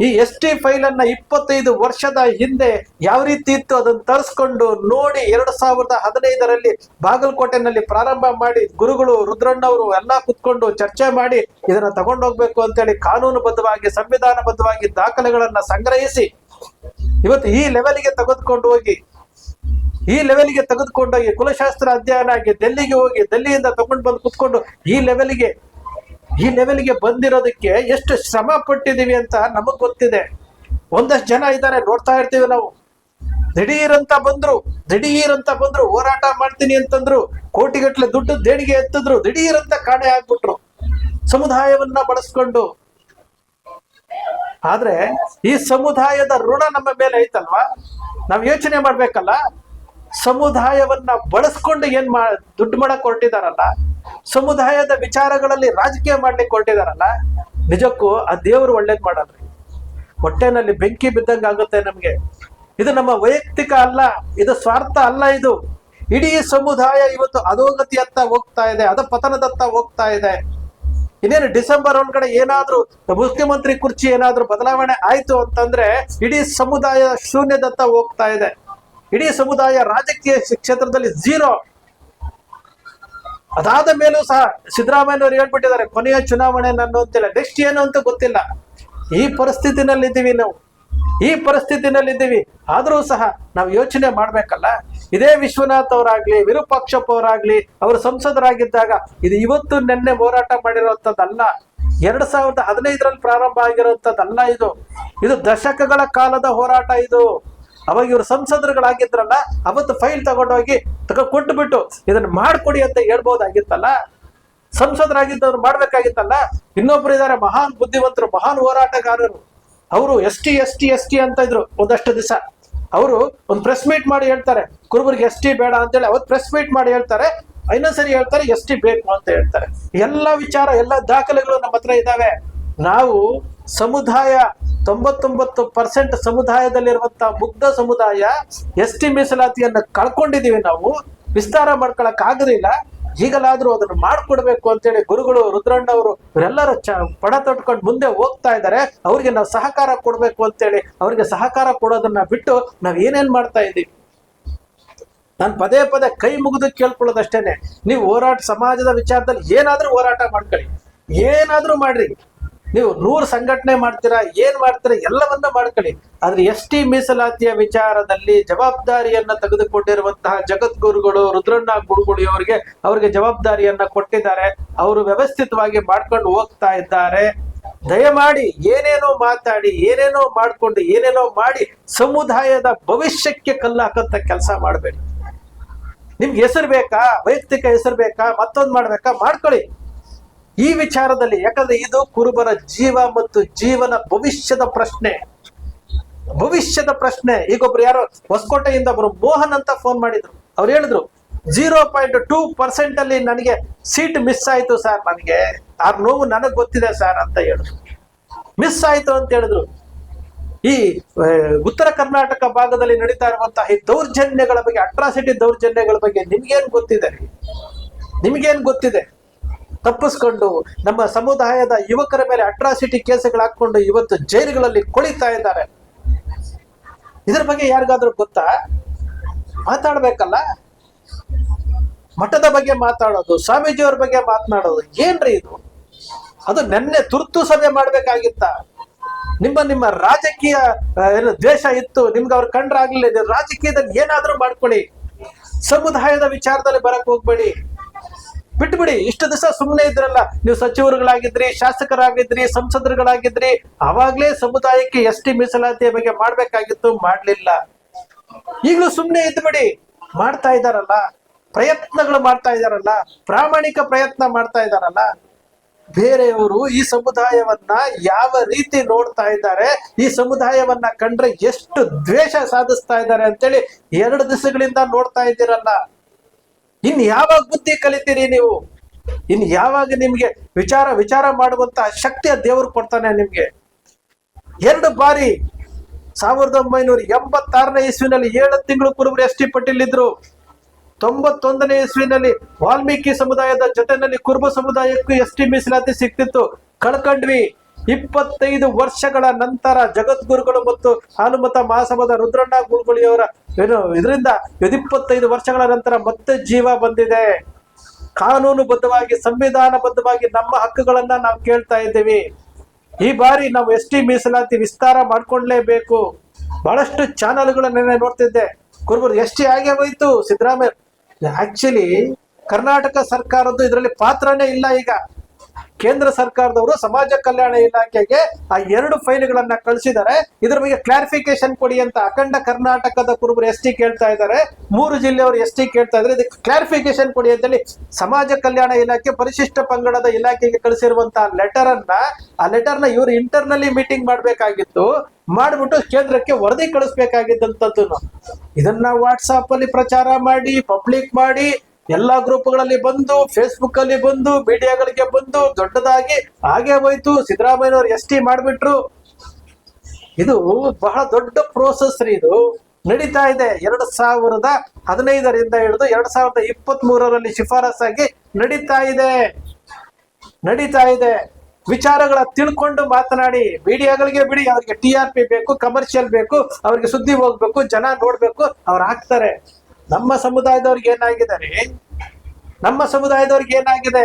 ಈ ಎಸ್ ಟಿ ಫೈಲ್ ಅನ್ನ ಇಪ್ಪತ್ತೈದು ವರ್ಷದ ಹಿಂದೆ ಯಾವ ರೀತಿ ಇತ್ತು ಅದನ್ನ ತರಿಸ್ಕೊಂಡು ನೋಡಿ ಎರಡು ಸಾವಿರದ ಹದಿನೈದರಲ್ಲಿ ಬಾಗಲಕೋಟೆನಲ್ಲಿ ಪ್ರಾರಂಭ ಮಾಡಿ ಗುರುಗಳು ರುದ್ರಣ್ಣವರು ಎಲ್ಲ ಕುತ್ಕೊಂಡು ಚರ್ಚೆ ಮಾಡಿ ಇದನ್ನ ತಗೊಂಡೋಗ್ಬೇಕು ಅಂತೇಳಿ ಕಾನೂನುಬದ್ಧವಾಗಿ, ಸಂವಿಧಾನಬದ್ಧವಾಗಿ ದಾಖಲೆಗಳನ್ನ ಸಂಗ್ರಹಿಸಿ ಇವತ್ತು ಈ ಲೆವೆಲ್ಗೆ ತೆಗೆದುಕೊಂಡು ಹೋಗಿ, ಈ ಲೆವೆಲ್ಗೆ ತೆಗೆದುಕೊಂಡೋಗಿ ಕುಲಶಾಸ್ತ್ರ ಅಧ್ಯಯನ ಆಗಿ ಡೆಲ್ಲಿಗೆ ಹೋಗಿ ಡೆಲ್ಲಿಯಿಂದ ತಗೊಂಡು ಬಂದು ಕುತ್ಕೊಂಡು ಈ ಲೆವೆಲ್ಗೆ ಈ ಲೆವೆಲ್ಗೆ ಬಂದಿರೋದಕ್ಕೆ ಎಷ್ಟು ಶ್ರಮ ಪಟ್ಟಿದೀವಿ ಅಂತ ನಮಗ್ ಗೊತ್ತಿದೆ. ಒಂದಷ್ಟು ಜನ ಇದ್ದಾರೆ, ನೋಡ್ತಾ ಇರ್ತೀವಿ ನಾವು. ದಿಢೀರ್ ಅಂತ ಬಂದ್ರು ದಿಢೀರ್ ಅಂತ ಬಂದ್ರು, ಹೋರಾಟ ಮಾಡ್ತೀನಿ ಅಂತಂದ್ರು ಕೋಟಿಗಟ್ಟಲೆ ದುಡ್ಡು ದೇಣಿಗೆ ಎತ್ತಿದ್ರು ಅಂತ ಕಾಣೆ ಆಗ್ಬಿಟ್ರು. ಸಮುದಾಯವನ್ನ ಬಳಸ್ಕೊಂಡು. ಆದ್ರೆ ಈ ಸಮುದಾಯದ ಋಣ ನಮ್ಮ ಮೇಲೆ ಐತಲ್ವಾ? ನಾವು ಯೋಚನೆ ಮಾಡ್ಬೇಕಲ್ಲ? ಸಮುದಾಯವನ್ನ ಬಳಸ್ಕೊಂಡು ಏನ್ ಮಾ, ದುಡ್ಡು ಮಾಡಕ್ ಹೊರಟಿದಾರಲ್ಲ ಸಮುದಾಯದ ವಿಚಾರಗಳಲ್ಲಿ ರಾಜಕೀಯ ಮಾಡ್ಲಿಕ್ಕೆ ಹೊರಟಿದಾರಲ್ಲ ನಿಜಕ್ಕೂ ಆ ದೇವರು ಒಳ್ಳೇದ್ ಮಾಡಲ್ರಿ. ಹೊಟ್ಟೆನಲ್ಲಿ ಬೆಂಕಿ ಬಿದ್ದಂಗ ಆಗುತ್ತೆ ನಮ್ಗೆ. ಇದು ನಮ್ಮ ವೈಯಕ್ತಿಕ ಅಲ್ಲ, ಇದು ಸ್ವಾರ್ಥ ಅಲ್ಲ ಇದು. ಇಡೀ ಸಮುದಾಯ ಇವತ್ತು ಅಧೋಗತಿಯತ್ತ ಹೋಗ್ತಾ ಇದೆ ಅದ ಪತನದತ್ತ ಹೋಗ್ತಾ ಇದೆ. ಇನ್ನೇನು ಡಿಸೆಂಬರ್ ಒಳಗಡೆ ಏನಾದ್ರೂ ಮುಖ್ಯಮಂತ್ರಿ ಕುರ್ಚಿ ಏನಾದ್ರೂ ಬದಲಾವಣೆ ಆಯ್ತು ಅಂತಂದ್ರೆ ಇಡೀ ಸಮುದಾಯ ಶೂನ್ಯದತ್ತ ಹೋಗ್ತಾ ಇದೆ. ಇಡೀ ಸಮುದಾಯ ರಾಜಕೀಯ ಕ್ಷೇತ್ರದಲ್ಲಿ ಝೀರೋ ಅದಾದ ಮೇಲೂ ಸಹ ಸಿದ್ದರಾಮಯ್ಯನವರು ಹೇಳ್ಬಿಟ್ಟಿದ್ದಾರೆ, ಕೊನೆಯ ಚುನಾವಣೆ ನಾನು ಅಂತಿಲ್ಲ. ನೆಕ್ಸ್ಟ್ ಏನು ಅಂತ ಗೊತ್ತಿಲ್ಲ. ಈ ಪರಿಸ್ಥಿತಿನಲ್ಲಿ ಇದ್ದೀವಿ ನಾವು. ಈ ಪರಿಸ್ಥಿತಿನಲ್ಲಿದ್ದೀವಿ. ಆದರೂ ಸಹ ನಾವು ಯೋಚನೆ ಮಾಡ್ಬೇಕಲ್ಲ. ಇದೇ ವಿಶ್ವನಾಥ್ ಅವರಾಗ್ಲಿ, ವಿರೂಪಾಕ್ಷಪ್ಪ ಅವರಾಗ್ಲಿ, ಅವರು ಸಂಸದರಾಗಿದ್ದಾಗ ಇದು ಇವತ್ತು ನಿನ್ನೆ ಹೋರಾಟ ಮಾಡಿರುವಂಥದ್ದಲ್ಲ. ಎರಡ್ ಸಾವಿರದ ಹದಿನೈದರಲ್ಲಿ ಪ್ರಾರಂಭ ಆಗಿರುವಂಥದ್ದಲ್ಲ ಇದು. ಇದು ದಶಕಗಳ ಕಾಲದ ಹೋರಾಟ ಇದು. ಅವಾಗ ಇವರು ಸಂಸದರುಗಳಾಗಿದ್ರಲ್ಲ, ಅವತ್ತು ಫೈಲ್ ತಗೊಂಡೋಗಿ ತಗೊ ಕೊಟ್ಬಿಟ್ಟು ಇದನ್ನ ಮಾಡ್ಕೊಡಿ ಅಂತ ಹೇಳ್ಬೋದಾಗಿತ್ತಲ್ಲ? ಸಂಸದರಾಗಿದ್ದವ್ರು ಮಾಡ್ಬೇಕಾಗಿತ್ತಲ್ಲ? ಇನ್ನೊಬ್ರು ಇದ್ದಾರೆ ಮಹಾನ್ ಬುದ್ಧಿವಂತರು, ಮಹಾನ್ ಹೋರಾಟಗಾರರು. ಅವರು S T S T S T ಅಂತ ಇದ್ರು ಒಂದಷ್ಟು ದಿವಸ. ಅವರು ಒಂದು ಪ್ರೆಸ್ ಮೀಟ್ ಮಾಡಿ ಹೇಳ್ತಾರೆ, ಕುರುಬರಿಗೆ ಎಸ್ ಟಿ ಬೇಡ ಅಂತೇಳಿ ಅವತ್ತು ಪ್ರೆಸ್ ಮೀಟ್ ಮಾಡಿ ಹೇಳ್ತಾರೆ ಇನ್ನೊಂದ್ಸರಿ ಹೇಳ್ತಾರೆ, ಎಸ್ ಟಿ ಬೇಕು ಅಂತ ಹೇಳ್ತಾರೆ. ಎಲ್ಲ ವಿಚಾರ, ಎಲ್ಲ ದಾಖಲೆಗಳು ನಮ್ಮ ಹತ್ರ ಇದಾವೆ. ನಾವು ಸಮುದಾಯ, ತೊಂಬತ್ತೊಂಬತ್ತು ಪರ್ಸೆಂಟ್ ಸಮುದಾಯದಲ್ಲಿರುವಂತಹ ಮುಗ್ಧ ಸಮುದಾಯ ಎಸ್ ಟಿ ಮೀಸಲಾತಿಯನ್ನು ಕಳ್ಕೊಂಡಿದೀವಿ ನಾವು. ವಿಸ್ತಾರ ಮಾಡ್ಕೊಳಕ್ ಈಗಲಾದರೂ ಈಗಲಾದ್ರೂ ಅದನ್ನು ಮಾಡ್ಕೊಡ್ಬೇಕು ಅಂತೇಳಿ ಗುರುಗಳು ರುದ್ರಣ್ಣ ಅವರು ಇವರೆಲ್ಲರೂ ಚ ಪಣ ತೊಟ್ಕೊಂಡು ಮುಂದೆ ಹೋಗ್ತಾ ಇದ್ದಾರೆ. ಅವ್ರಿಗೆ ನಾವು ಸಹಕಾರ ಕೊಡಬೇಕು ಅಂತೇಳಿ ಅವ್ರಿಗೆ ಸಹಕಾರ ಕೊಡೋದನ್ನ ಬಿಟ್ಟು ನಾವು ಏನೇನ್ ಮಾಡ್ತಾ ಇದ್ದೀವಿ? ನಾನು ಪದೇ ಪದೇ ಕೈ ಮುಗಿದು ಕೇಳ್ಕೊಳ್ಳೋದಷ್ಟೇನೆ. ನೀವು ಹೋರಾಟ ಸಮಾಜದ ವಿಚಾರದಲ್ಲಿ ಏನಾದರೂ ಹೋರಾಟ ಮಾಡ್ಕೊಳ್ಳಿ. ಏನಾದರೂ ಮಾಡ್ರಿ. ನೀವು ನೂರು ಸಂಘಟನೆ ಮಾಡ್ತೀರಾ, ಏನ್ ಮಾಡ್ತೀರಾ, ಎಲ್ಲವನ್ನ ಮಾಡ್ಕೊಳ್ಳಿ. ಆದ್ರೆ ಎಸ್ ಟಿ ಮೀಸಲಾತಿಯ ವಿಚಾರದಲ್ಲಿ ಜವಾಬ್ದಾರಿಯನ್ನ ತೆಗೆದುಕೊಂಡಿರುವಂತಹ ಜಗದ್ಗುರುಗಳು ರುದ್ರಣ್ಣ ಗುರುಗುಳಿ ಅವರಿಗೆ ಅವರಿಗೆ ಜವಾಬ್ದಾರಿಯನ್ನ ಕೊಟ್ಟಿದ್ದಾರೆ. ಅವರು ವ್ಯವಸ್ಥಿತವಾಗಿ ಮಾಡ್ಕೊಂಡು ಹೋಗ್ತಾ ಇದ್ದಾರೆ. ದಯಮಾಡಿ ಏನೇನೋ ಮಾತಾಡಿ, ಏನೇನೋ ಮಾಡ್ಕೊಂಡು, ಏನೇನೋ ಮಾಡಿ ಸಮುದಾಯದ ಭವಿಷ್ಯಕ್ಕೆ ಕಲ್ಲಾಕಂತ ಕೆಲಸ ಮಾಡಬೇಡಿ. ನಿಮ್ಗೆ ಹೆಸರು ಬೇಕಾ? ವೈಯಕ್ತಿಕ ಹೆಸರು ಬೇಕಾ? ಮತ್ತೊಂದು ಮಾಡ್ಬೇಕಾ? ಮಾಡ್ಕೊಳ್ಳಿ. ಈ ವಿಚಾರದಲ್ಲಿ ಯಾಕಂದ್ರೆ ಇದು ಕುರುಬರ ಜೀವ ಮತ್ತು ಜೀವನ ಭವಿಷ್ಯದ ಪ್ರಶ್ನೆ. ಭವಿಷ್ಯದ ಪ್ರಶ್ನೆ. ಈಗೊಬ್ರು ಯಾರೋ ಹೊಸಕೋಟೆಯಿಂದ ಒಬ್ರು ಮೋಹನ್ ಅಂತ ಫೋನ್ ಮಾಡಿದ್ರು. ಅವ್ರು ಹೇಳಿದ್ರು, ಜೀರೋ ಪಾಯಿಂಟ್ ಟೂ ಪರ್ಸೆಂಟ್ ಅಲ್ಲಿ ನನಗೆ ಸೀಟ್ ಮಿಸ್ ಆಯ್ತು ಸರ್ ನನಗೆ. ಆ ನೋವು ನನಗೆ ಗೊತ್ತಿದೆ ಸರ್ ಅಂತ ಹೇಳಿದ್ರು. ಮಿಸ್ ಆಯ್ತು ಅಂತ ಹೇಳಿದ್ರು. ಈ ಉತ್ತರ ಕರ್ನಾಟಕ ಭಾಗದಲ್ಲಿ ನಡೀತಾ ಇರುವಂತಹ ಈ ದೌರ್ಜನ್ಯಗಳ ಬಗ್ಗೆ, ಅಟ್ರಾಸಿಟಿ ದೌರ್ಜನ್ಯಗಳ ಬಗ್ಗೆ ನಿಮ್ಗೇನ್ ಗೊತ್ತಿದೆ? ನಿಮ್ಗೇನ್ ಗೊತ್ತಿದೆ? ತಪ್ಪಿಸ್ಕೊಂಡು ನಮ್ಮ ಸಮುದಾಯದ ಯುವಕರ ಮೇಲೆ ಅಟ್ರಾಸಿಟಿ ಕೇಸುಗಳು ಹಾಕೊಂಡು ಇವತ್ತು ಜೈಲುಗಳಲ್ಲಿ ಕೊಳಿತಾ ಇದ್ದಾರೆ. ಇದ್ರ ಬಗ್ಗೆ ಯಾರಿಗಾದ್ರೂ ಗೊತ್ತಾ? ಮಾತಾಡ್ಬೇಕಲ್ಲ? ಮಠದ ಬಗ್ಗೆ ಮಾತಾಡೋದು, ಸ್ವಾಮೀಜಿಯವ್ರ ಬಗ್ಗೆ ಮಾತನಾಡೋದು, ಏನ್ರಿ ಇದು? ಅದು ನೆನ್ನೆ ತುರ್ತು ಸಭೆ ಮಾಡ್ಬೇಕಾಗಿತ್ತ? ನಿಮ್ಮ ನಿಮ್ಮ ರಾಜಕೀಯ ಏನು ದ್ವೇಷ ಇತ್ತು, ನಿಮ್ಗೆ ಅವ್ರು ಕಂಡ್ರಾಗ್ಲಿಲ್ಲ ರಾಜಕೀಯದಲ್ಲಿ ಏನಾದ್ರೂ ಮಾಡ್ಕೊಳ್ಳಿ. ಸಮುದಾಯದ ವಿಚಾರದಲ್ಲಿ ಬರಕ್ ಹೋಗ್ಬೇಡಿ. ಬಿಟ್ಬಿಡಿ. ಇಷ್ಟು ದಿವಸ ಸುಮ್ಮನೆ ಇದ್ರಲ್ಲ. ನೀವು ಸಚಿವರುಗಳಾಗಿದ್ರಿ, ಶಾಸಕರಾಗಿದ್ರಿ, ಸಂಸದರುಗಳಾಗಿದ್ರಿ ಅವಾಗ್ಲೇ ಸಮುದಾಯಕ್ಕೆ ಎಸ್ ಟಿ ಮೀಸಲಾತಿಯ ಬಗ್ಗೆ ಮಾಡ್ಬೇಕಾಗಿತ್ತು, ಮಾಡ್ಲಿಲ್ಲ. ಈಗಲೂ ಸುಮ್ಮನೆ ಇದ್ಬಿಡಿ. ಮಾಡ್ತಾ ಇದ್ದಾರಲ್ಲ ಪ್ರಯತ್ನಗಳು ಮಾಡ್ತಾ ಇದ್ದಾರಲ್ಲ ಪ್ರಾಮಾಣಿಕ ಪ್ರಯತ್ನ ಮಾಡ್ತಾ ಇದ್ದಾರಲ್ಲ ಬೇರೆಯವರು ಈ ಸಮುದಾಯವನ್ನ ಯಾವ ರೀತಿ ನೋಡ್ತಾ ಇದ್ದಾರೆ, ಈ ಸಮುದಾಯವನ್ನ ಕಂಡ್ರೆ ಎಷ್ಟು ದ್ವೇಷ ಸಾಧಿಸ್ತಾ ಇದ್ದಾರೆ ಅಂತೇಳಿ ಎರಡು ದಿವಸಗಳಿಂದ ನೋಡ್ತಾ ಇದ್ದೀರಲ್ಲ. ಇನ್ ಯಾವಾಗ ಬುದ್ಧಿ ಕಲಿತೀರಿ ನೀವು? ಇನ್ ಯಾವಾಗ ನಿಮ್ಗೆ ವಿಚಾರ ವಿಚಾರ ಮಾಡುವಂತ ಶಕ್ತಿಯ ದೇವರು ಕೊಡ್ತಾನೆ ನಿಮ್ಗೆ? ಎರಡು ಬಾರಿ ಸಾವಿರದ ಒಂಬೈನೂರ ಎಂಬತ್ತಾರನೇ ಇಸ್ವಿನಲ್ಲಿ ಏಳು ತಿಂಗಳು ಕುರುಬರು ಎಸ್ ಟಿ ಪಟೀಲ್ ಇದ್ರು. ತೊಂಬತ್ತೊಂದನೇ ಇಸ್ವಿನಲ್ಲಿ ವಾಲ್ಮೀಕಿ ಸಮುದಾಯದ ಜೊತೆನಲ್ಲಿ ಕುರುಬ ಸಮುದಾಯಕ್ಕೂ ಎಸ್ ಟಿ ಮೀಸಲಾತಿ ಸಿಕ್ತಿತ್ತು ಕಳ್ಕೊಂಡ್ವಿ. ಇಪ್ಪತ್ತೈದು ವರ್ಷಗಳ ನಂತರ ಜಗದ್ಗುರುಗಳು ಮತ್ತು ಹಾಲುಮತ ಮಹಾಸಭಾದ ರುದ್ರಣ್ಣ ಗುರುಗಳಿಯವರ ಏನು, ಇದರಿಂದ ಇಪ್ಪತ್ತೈದು ವರ್ಷಗಳ ನಂತರ ಮತ್ತೆ ಜೀವ ಬಂದಿದೆ. ಕಾನೂನುಬದ್ಧವಾಗಿ, ಸಂವಿಧಾನಬದ್ಧವಾಗಿ ನಮ್ಮ ಹಕ್ಕುಗಳನ್ನ ನಾವು ಕೇಳ್ತಾ ಇದ್ದೀವಿ. ಈ ಬಾರಿ ನಾವು ಎಸ್ ಟಿ ಮೀಸಲಾತಿ ವಿಸ್ತಾರ ಮಾಡ್ಕೊಂಡ್ಲೇಬೇಕು ಬಹಳಷ್ಟು ಚಾನಲ್ಗಳನ್ನೇ ನೋಡ್ತಿದ್ದೆ. ಕುರುಬರು ಎಸ್ ಟಿ ಆಗೇ ಹೋಯ್ತು. ಸಿದ್ದರಾಮಯ್ಯ ಆಕ್ಚುಲಿ ಕರ್ನಾಟಕ ಸರ್ಕಾರದ್ದು ಇದರಲ್ಲಿ ಪಾತ್ರನೇ ಇಲ್ಲ ಈಗ. ಕೇಂದ್ರ ಸರ್ಕಾರದವರು ಸಮಾಜ ಕಲ್ಯಾಣ ಇಲಾಖೆಗೆ ಆ ಎರಡು ಫೈಲ್ಗಳನ್ನ ಕಳಿಸಿದ್ದಾರೆ. ಇದ್ರ ಬಗ್ಗೆ ಕ್ಲಾರಿಫಿಕೇಶನ್ ಕೊಡಿ ಅಂತ ಅಖಂಡ ಕರ್ನಾಟಕದ ಕುರುಬರು ಎಸ್ ಟಿ ಕೇಳ್ತಾ ಇದ್ದಾರೆ. ಮೂರು ಜಿಲ್ಲೆಯವರು ಎಸ್ ಟಿ ಕೇಳ್ತಾ ಇದ್ದಾರೆ. ಇದಕ್ಕೆ ಕ್ಲಾರಿಫಿಕೇಶನ್ ಕೊಡಿ ಅಂತೇಳಿ ಸಮಾಜ ಕಲ್ಯಾಣ ಇಲಾಖೆ ಪರಿಶಿಷ್ಟ ಪಂಗಡದ ಇಲಾಖೆಗೆ ಕಳಿಸಿರುವಂತಹ ಲೆಟರ್ ಅನ್ನ, ಆ ಲೆಟರ್ನ ಇವರು ಇಂಟರ್ನಲ್ಲಿ ಮೀಟಿಂಗ್ ಮಾಡಬೇಕಾಗಿತ್ತು. ಮಾಡ್ಬಿಟ್ಟು ಕೇಂದ್ರಕ್ಕೆ ವರದಿ ಕಳಿಸ್ಬೇಕಾಗಿದ್ದಂಥದ್ದು ಇದನ್ನ ವಾಟ್ಸಾಪ್ ಅಲ್ಲಿ ಪ್ರಚಾರ ಮಾಡಿ ಪಬ್ಲಿಕ್ ಮಾಡಿ ಎಲ್ಲಾ ಗ್ರೂಪ್ಗಳಲ್ಲಿ ಬಂದು ಫೇಸ್ಬುಕ್ ಅಲ್ಲಿ ಬಂದು, ಮೀಡಿಯಾಗಳಿಗೆ ಬಂದು, ದೊಡ್ಡದಾಗಿ ಹಾಗೆ ಹೋಯ್ತು. ಸಿದ್ದರಾಮಯ್ಯನವರು ಎಸ್ ಟಿ ಮಾಡ್ಬಿಟ್ರು. ಇದು ಬಹಳ ದೊಡ್ಡ ಪ್ರೋಸೆಸ್ ರೀ ಇದು. ನಡೀತಾ ಇದೆ. ಎರಡ್ ಸಾವಿರದ ಹದಿನೈದರಿಂದ ಹಿಡಿದು ಎರಡ್ ಸಾವಿರದ ಇಪ್ಪತ್ತ್ ಮೂರರಲ್ಲಿ ಶಿಫಾರಸಾಗಿ ನಡೀತಾ ಇದೆ. ನಡೀತಾ ಇದೆ. ವಿಚಾರಗಳ ತಿಳ್ಕೊಂಡು ಮಾತನಾಡಿ. ಮೀಡಿಯಾಗಳಿಗೆ ಬಿಡಿ. ಅವ್ರಿಗೆ ಟಿ ಆರ್ ಪಿ ಬೇಕು, ಕಮರ್ಷಿಯಲ್ ಬೇಕು, ಅವ್ರಿಗೆ ಸುದ್ದಿ ಹೋಗ್ಬೇಕು, ಜನ ನೋಡ್ಬೇಕು, ಅವ್ರು ಹಾಕ್ತಾರೆ. ನಮ್ಮ ಸಮುದಾಯದವ್ರಿಗೆ ಏನಾಗಿದ್ದಾರೆ ನಮ್ಮ ಸಮುದಾಯದವ್ರಿಗೆ ಏನಾಗಿದೆ?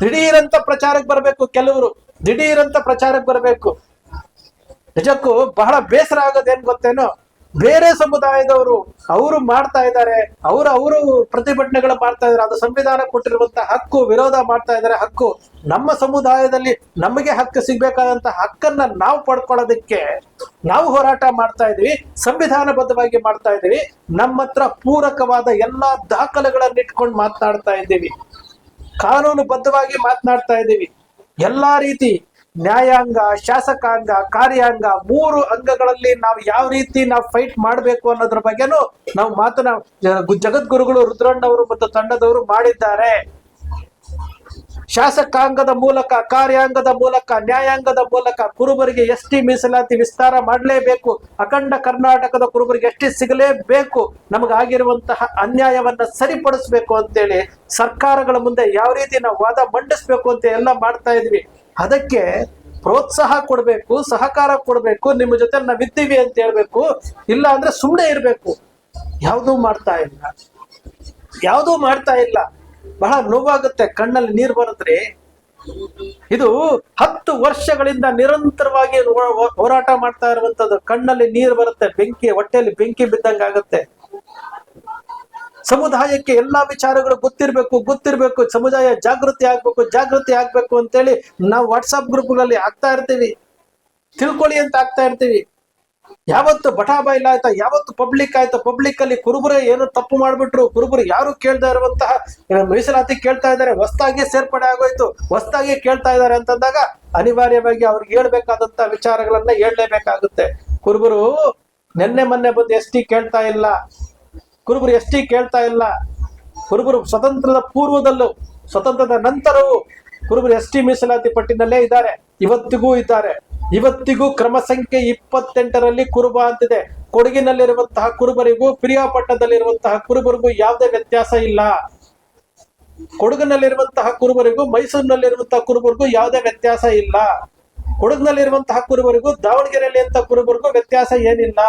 ದಿಢೀರಂತ ಪ್ರಚಾರಕ್ಕೆ ಬರಬೇಕು ಕೆಲವರು. ದಿಢೀರಂತ ಪ್ರಚಾರಕ್ಕೆ ಬರಬೇಕು. ನಿಜಕ್ಕೂ ಬಹಳ ಬೇಸರ ಆಗೋದೇನ್ ಗೊತ್ತೇನೋ? ಬೇರೆ ಸಮುದಾಯದವರು ಅವರು ಮಾಡ್ತಾ ಇದ್ದಾರೆ, ಅವರು ಅವರು ಪ್ರತಿಭಟನೆಗಳು ಮಾಡ್ತಾ ಇದ್ದಾರೆ, ಅದು ಸಂವಿಧಾನ ಕೊಟ್ಟಿರುವಂತಹ ಹಕ್ಕು, ವಿರೋಧ ಮಾಡ್ತಾ ಇದ್ದಾರೆ, ಹಕ್ಕು. ನಮ್ಮ ಸಮುದಾಯದಲ್ಲಿ ನಮಗೆ ಹಕ್ಕು ಸಿಗ್ಬೇಕಾದಂತ ಹಕ್ಕನ್ನ ನಾವು ಪಡ್ಕೊಳ್ಳೋದಕ್ಕೆ ನಾವು ಹೋರಾಟ ಮಾಡ್ತಾ ಇದೀವಿ ಸಂವಿಧಾನಬದ್ಧವಾಗಿ ಮಾಡ್ತಾ ಇದೀವಿ ನಮ್ಮ ಹತ್ರ ಪೂರಕವಾದ ಎಲ್ಲಾ ದಾಖಲೆಗಳನ್ನ ಇಟ್ಕೊಂಡು ಮಾತನಾಡ್ತಾ ಇದ್ದೀವಿ. ಕಾನೂನು ಬದ್ಧವಾಗಿ ಮಾತನಾಡ್ತಾ ಇದ್ದೀವಿ. ಎಲ್ಲಾ ರೀತಿ ನ್ಯಾಯಾಂಗ, ಶಾಸಕಾಂಗ, ಕಾರ್ಯಾಂಗ ಮೂರು ಅಂಗಗಳಲ್ಲಿ ನಾವು ಯಾವ ರೀತಿ ನಾವು ಫೈಟ್ ಮಾಡಬೇಕು ಅನ್ನೋದ್ರ ಬಗ್ಗೆನೂ ನಾವು ಮಾತನಾ ಜಗದ್ಗುರುಗಳು ರುದ್ರಣ್ಣವರು ಮತ್ತು ತಂಡದವರು ಮಾಡಿದ್ದಾರೆ. ಶಾಸಕಾಂಗದ ಮೂಲಕ, ಕಾರ್ಯಾಂಗದ ಮೂಲಕ, ನ್ಯಾಯಾಂಗದ ಮೂಲಕ ಕುರುಬರಿಗೆ ಎಸ್ ಟಿ ಮೀಸಲಾತಿ ವಿಸ್ತಾರ ಮಾಡಲೇಬೇಕು. ಅಖಂಡ ಕರ್ನಾಟಕದ ಕುರುಬರಿಗೆ ಎಸ್ ಟಿ ಸಿಗಲೇಬೇಕು. ನಮಗಾಗಿರುವಂತಹ ಅನ್ಯಾಯವನ್ನ ಸರಿಪಡಿಸ್ಬೇಕು ಅಂತೇಳಿ ಸರ್ಕಾರಗಳ ಮುಂದೆ ಯಾವ ರೀತಿ ನಾವು ವಾದ ಮಂಡಿಸ್ಬೇಕು ಅಂತ ಎಲ್ಲ ಮಾಡ್ತಾ ಇದ್ವಿ. ಅದಕ್ಕೆ ಪ್ರೋತ್ಸಾಹ ಕೊಡಬೇಕು, ಸಹಕಾರ ಕೊಡಬೇಕು, ನಿಮ್ಮ ಜೊತೆ ನಾವಿದ್ದೀವಿ ಅಂತ ಹೇಳ್ಬೇಕು, ಇಲ್ಲ ಅಂದ್ರೆ ಸುಮ್ಮನೆ ಇರಬೇಕು. ಯಾವುದೂ ಮಾಡ್ತಾ ಇಲ್ಲ. ಯಾವುದೂ ಮಾಡ್ತಾ ಇಲ್ಲ. ಬಹಳ ನೋವಾಗುತ್ತೆ ಕಣ್ಣಲ್ಲಿ ನೀರು ಬರುತ್ತೆ ಇದು ಹತ್ತು ವರ್ಷಗಳಿಂದ ನಿರಂತರವಾಗಿ ಹೋರಾಟ ಮಾಡ್ತಾ ಇರುವಂತದ್ದು ಕಣ್ಣಲ್ಲಿ ನೀರು ಬರುತ್ತೆ, ಬೆಂಕಿ, ಹೊಟ್ಟೆಯಲ್ಲಿ ಬೆಂಕಿ ಬಿದ್ದಂಗೆ ಆಗುತ್ತೆ ಸಮುದಾಯಕ್ಕೆ ಎಲ್ಲಾ ವಿಚಾರಗಳು ಗೊತ್ತಿರಬೇಕು ಗೊತ್ತಿರಬೇಕು, ಸಮುದಾಯ ಜಾಗೃತಿ ಆಗ್ಬೇಕು ಜಾಗೃತಿ ಆಗ್ಬೇಕು ಅಂತೇಳಿ ನಾವು ವಾಟ್ಸಪ್ ಗ್ರೂಪ್ಗಳಲ್ಲಿ ಆಗ್ತಾ ಇರ್ತೀವಿ. ತಿಳ್ಕೊಳ್ಳಿ ಅಂತ ಆಗ್ತಾ ಇರ್ತೀವಿ. ಯಾವತ್ತು ಬಟಾಬಾಯಿಲ್ ಆಯ್ತಾ, ಯಾವತ್ತು ಪಬ್ಲಿಕ್ ಆಯ್ತಾ, ಪಬ್ಲಿಕ್ ಅಲ್ಲಿ ಕುರುಬರೇ ಏನು ತಪ್ಪು ಮಾಡ್ಬಿಟ್ರು, ಕುರುಬರು ಯಾರು ಕೇಳ್ತಾ ಇರುವಂತಹ ಮೀಸಲಾತಿ ಕೇಳ್ತಾ ಇದ್ದಾರೆ ಹೊಸ್ತಾಗಿ ಸೇರ್ಪಡೆ ಆಗೋಯ್ತು ಹೊಸ್ತಾಗಿ ಕೇಳ್ತಾ ಇದ್ದಾರೆ ಅಂತಂದಾಗ ಅನಿವಾರ್ಯವಾಗಿ ಅವ್ರಿಗೆ ಹೇಳ್ಬೇಕಾದಂತ ವಿಚಾರಗಳನ್ನ ಹೇಳಲೇಬೇಕಾಗುತ್ತೆ. ಕುರುಬರು, ನಿನ್ನೆ ಮೊನ್ನೆ ಬಂದು ಎಸ್ ಟಿ ಕೇಳ್ತಾ ಇಲ್ಲ ಕುರುಬರು ಎಸ್ಟಿ ಕೇಳ್ತಾ ಇಲ್ಲ, ಕುರುಬರು ಸ್ವತಂತ್ರದ ಪೂರ್ವದಲ್ಲೂ, ಸ್ವತಂತ್ರದ ನಂತರವೂ ಕುರುಬರು ಎಸ್ ಟಿ ಮೀಸಲಾತಿ ಪಟ್ಟಿನಲ್ಲೇ ಇದ್ದಾರೆ, ಇವತ್ತಿಗೂ ಇದ್ದಾರೆ. ಇವತ್ತಿಗೂ ಕ್ರಮ ಸಂಖ್ಯೆ ಇಪ್ಪತ್ತೆಂಟರಲ್ಲಿ ಕುರುಬ ಅಂತಿದೆ. ಕೊಡಗಿನಲ್ಲಿರುವಂತಹ ಕುರುಬರಿಗೂ, ಪ್ರಿಯಾಪಟ್ಟಣದಲ್ಲಿರುವಂತಹ ಕುರುಬರಿಗೂ ಯಾವುದೇ ವ್ಯತ್ಯಾಸ ಇಲ್ಲ. ಕೊಡಗಿನಲ್ಲಿರುವಂತಹ ಕುರುಬರಿಗೂ, ಮೈಸೂರಿನಲ್ಲಿರುವಂತಹ ಕುರುಬರಿಗೂ ಯಾವುದೇ ವ್ಯತ್ಯಾಸ ಇಲ್ಲ. ಕೊಡಗಿನಲ್ಲಿರುವಂತಹ ಕುರುಬರಿಗೂ ದಾವಣಗೆರೆಯಲ್ಲಿ ಅಂತ ಕುರುಬರಿಗೂ ವ್ಯತ್ಯಾಸ ಏನಿಲ್ಲ.